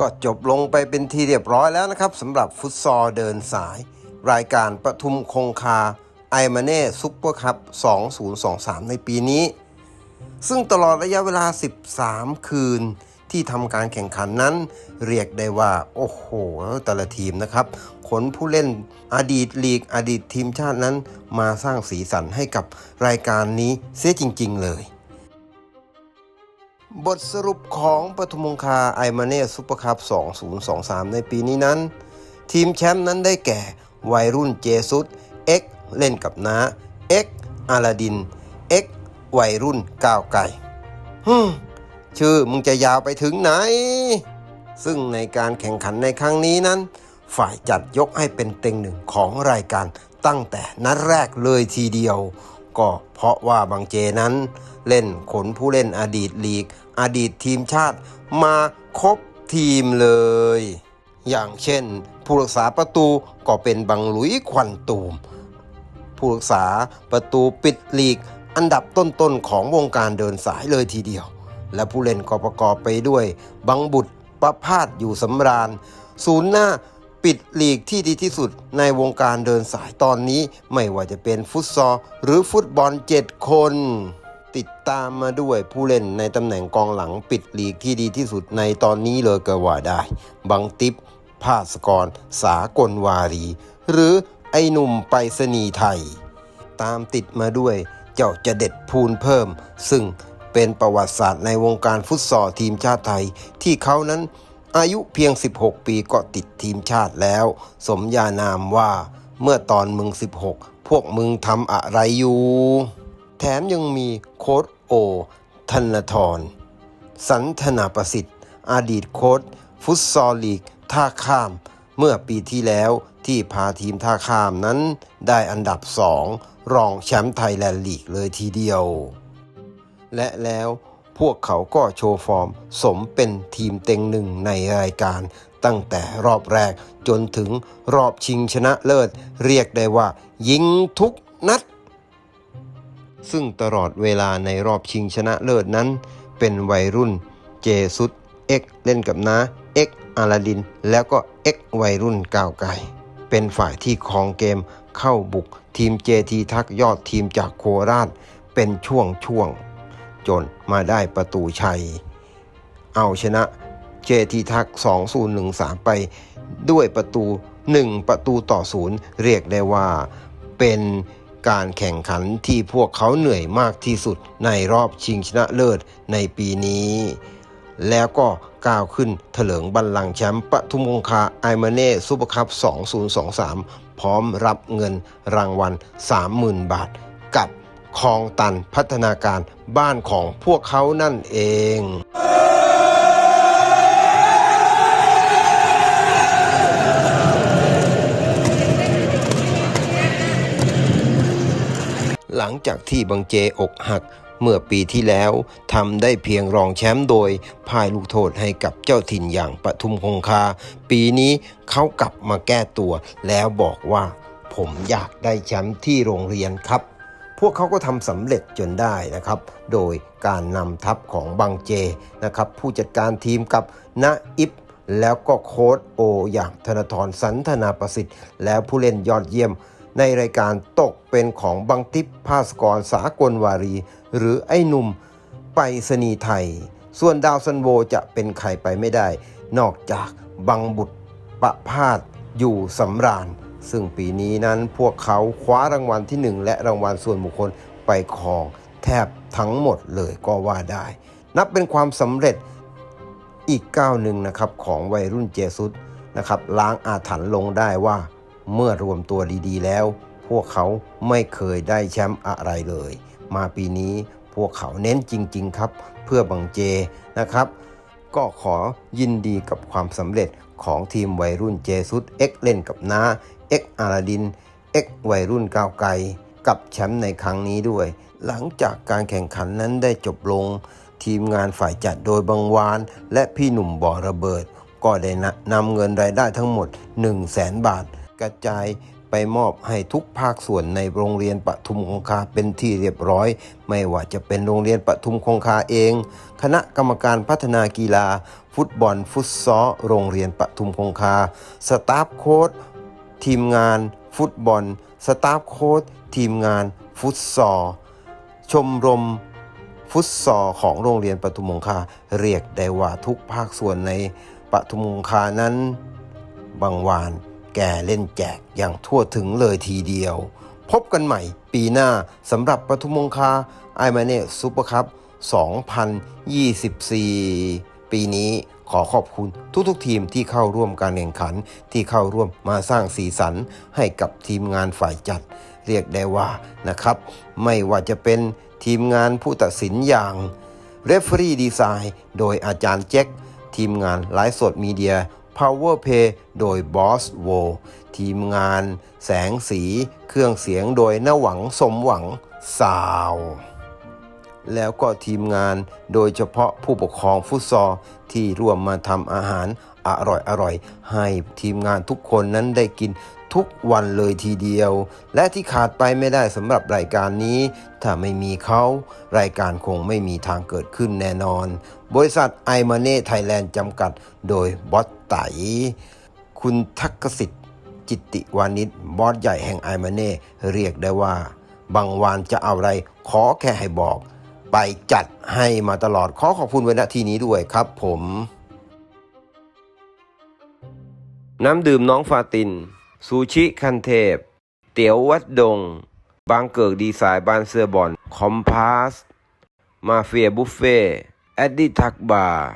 ก็จบลงไปเป็นทีเรียบร้อยแล้วนะครับสำหรับฟุตซอลเดินสาย รายการปทุมคงคาไอมาเน่ซุปเปอร์คัพ 2023 ในปีนี้ ซึ่งตลอดระยะเวลา 13 คืนที่ทำการแข่งขันนั้น เรียกได้ว่า โอ้โห แต่ละทีมนะครับขนผู้เล่นอดีตลีกอดีตทีมชาตินั้น มาสร้างสีสันให้กับรายการนี้เสียจริง ๆ เลย บทสรุปของปทุมมงคาไอมาเน่ซุปเปอร์คัพ 2023 ในปีนี้นั้น ทีมแชมป์นั้นได้แก่ วัยรุ่นเจซุสเอ็กเล่นกับน้าเอ็กอาลาดินเอ็กวัยรุ่นก้าวไก่ฮึมชื่อมึงจะยาวไปถึงไหน ซึ่งในการแข่งขันในครั้งนี้นั้น ฝ่ายจัดยกให้เป็นเต็งหนึ่งของรายการตั้งแต่นัดแรกเลยทีเดียว ก็เพราะว่าบางเจนั้น เล่นขนผู้เล่นอดีตลีก อดีตทีมชาติมาครบทีมเลย อย่างเช่น ผู้รักษาประตูก็เป็นบังหลุยควันตูม ผู้รักษาประตูปิดลีก อันดับต้นๆของวงการเดินสายเลยทีเดียว และผู้เล่นก็ประกอบไปด้วย บังบุตรประพาสอยู่สำราญ ศูนย์หน้า ปิดลีกที่ดีที่สุดในวงการเดินสายตอนนี้ ไม่ว่าจะเป็นฟุตซอลหรือฟุตบอลเจ็ดคน ติดตามมาด้วยผู้เล่นในตำแหน่งกองหลังปิดลีกที่ดีที่สุดในตอนนี้เลยก็ว่าได้ บังติปภาสกร สากลวารี หรือไอหนุ่มไปรษณีไทย ตามติดมาด้วยเจ้าจะเด็ดพูนเพิ่ม ซึ่งเป็นประวัติศาสตร์ในวงการฟุตซอลทีมชาติไทยที่เขานั้น อายุเพียง 16 ปีก็ติดทีมชาติแล้ว สมญานามว่า เมื่อตอนมึง 16 พวกมึงทำอะไรอยู่ แถมยังมีโค้ดโอ ธนทร สันธนาประสิทธิ์ อดีตโค้ชฟุตซอลลีกท่าข้าม เมื่อปีที่แล้วที่พาทีมท่าข้ามนั้นได้อันดับสองรองแชมป์ไทยแลนด์ลีกเลยทีเดียว และแล้ว พวกเขาก็โชว์ฟอร์ม สมเป็นทีมเต็งหนึ่งในรายการ ตั้งแต่รอบแรกจนถึงรอบชิงชนะเลิศ เรียกได้ว่า ยิงทุกนัด ซึ่งตลอดเวลาในรอบชิงชนะเลิศนั้น เป็นวัยรุ่นเจสุดเอ็กเล่นกับน้าเอ็กอาลาดิน แล้วก็เอ็กวัยรุ่นก้าวไก่เป็นฝ่ายที่ครองเกมเข้าบุกทีมเจทีทักยอดทีมจากโคราช เป็นช่วงช่วง จนมาได้ประตูชัย เอาชนะเจทีทัก 2013 ไปด้วยประตู 1 ประตูต่อศูนย์เรียกได้ว่า เป็นการแข่งขันที่พวกเขาเหนื่อยมากที่สุดในรอบชิงชนะเลิศในปีนี้ แล้วก็ก้าวขึ้นเถลิงบัลลังก์แชมป์ปทุมคงคาไอมาเน่ซูเปอร์คัพ 2023 พร้อมรับเงินรางวัล 30,000 บาทกับ คลองตันพัฒนาการบ้านของพวกเขานั่นเองหลังจากที่บังเจอกหักเมื่อปีที่แล้วทำได้เพียงรองแชมป์โดยพายลูกโทษให้กับเจ้าถิ่นอย่างปทุมคงคา ปีนี้เขากลับมาแก้ตัว แล้วบอกว่า ผมอยากได้แชมป์ที่โรงเรียนครับ พวกเขาก็ทำสำเร็จจนได้นะครับ โดยการนำทัพของบังเจนะครับผู้จัดการทีมกับณอิฟแล้วก็โค้ดโออย่างธนทรสันธนาประสิทธิ์ แล้วผู้เล่นยอดเยี่ยม ในรายการตกเป็นของบังทิพย์ภาสกรสากลวารี หรือไอ้หนุ่มไปรษณีย์ไทย ส่วนดาวซันโวจะเป็นใครไปไม่ได้ นอกจากบังบุตรประพาสอยู่สำราญ ซึ่งปีนี้นั้นพวกเขาคว้ารางวัลที่ 1 และรางวัลส่วนบุคคลไปครองแทบทั้งหมดเลยก็ว่าได้ นับเป็นความสำเร็จอีกก้าวหนึ่งนะครับของวัยรุ่นเจสุดนะครับล้างอาถรรพ์ลงได้ว่า เมื่อรวมตัวดีๆแล้ว พวกเขาไม่เคยได้แชมป์อะไรเลย มาปีนี้พวกเขาเน้นจริง ๆ ครับ เพื่อบังเจนะครับ ก็ขอยินดีกับความสำเร็จของทีมวัยรุ่นเจสุดเอ็กเล่นกับน้า เอ็กอาราดิน เอ็กวัยรุ่นก้าวไกล กับแชมป์ในครั้งนี้ด้วย หลังจากการแข่งขันนั้นได้จบลง ทีมงานฝ่ายจัดโดยบังวาน และพี่หนุ่มบ่อระเบิด ก็ได้นำเงินรายได้ทั้งหมด 1 0 0 0 0แสนบาท กระจายไปมอบให้ทุกภาคส่วนในโรงเรียนปทุมคงคาเป็นที่เรียบร้อย ไม่ว่าจะเป็นโรงเรียนปทุมคงคาเอง คณะกรรมการพัฒนากีฬา ฟุตบอลฟุตซอลโรงเรียนปทุมคงคา สตาฟโค้ช ทีมงาน ฟุตบอล สตาฟโค้ชทีมงาน ฟุตซอลชมรมฟุตซอลของโรงเรียนปทุมคงคาเรียกได้ว่าทุกภาคส่วนในปทุมคงคานั้น บางวานแกเล่นแจกอย่างทั่วถึงเลยทีเดียว พบกันใหม่ปีหน้าสำหรับปทุมคงคาไอมาเน่ซูเปอร์คัพ2024 ปีนี้ ขอขอบคุณทุกๆทีมที่เข้าร่วมการแข่งขันที่เข้าร่วมมาสร้างสีสันให้กับทีมงานฝ่ายจัด เรียกได้ว่านะครับ ไม่ว่าจะเป็นทีมงานผู้ตัดสินอย่างเรฟ e รี่ดีไซน์โดยอาจารย์แจ็คทีมงานไลฟ์สดมีเดีย Power Play โดย Boss w o ทีมงาน แสงสี เครื่องเสียงโดยนหวังสมหวังสาว แล้วก็ทีมงาน โดยเฉพาะผู้ปกครองฟุตซอลที่ร่วมมาทำอาหารอร่อยๆให้ทีมงานทุกคนนั้นได้กินทุกวันเลยทีเดียว และที่ขาดไปไม่ได้สำหรับรายการนี้ ถ้าไม่มีเขารายการคงไม่มีทางเกิดขึ้นแน่นอน บริษัทไอมาเน่ไทยแลนด์จำกัด โดยบอสไตคุณทักษิทธิ์จิตติวานิชบอสใหญ่แห่งไอมาเน่เรียกได้ว่า บางวานจะเอาอะไรขอแค่ให้บอก ไปจัดให้มาตลอดขอขอบคุณไว้ณที่นี้ด้วยครับผม น้ำดื่มน้องฟาติน ซูชิคันเทพ เตี๋ยววัดดง บางเกิกดีไซน์บ้านเสื้อบอลคอมพาส มาเฟียบุฟเฟ่แอดดี้ทักบาร์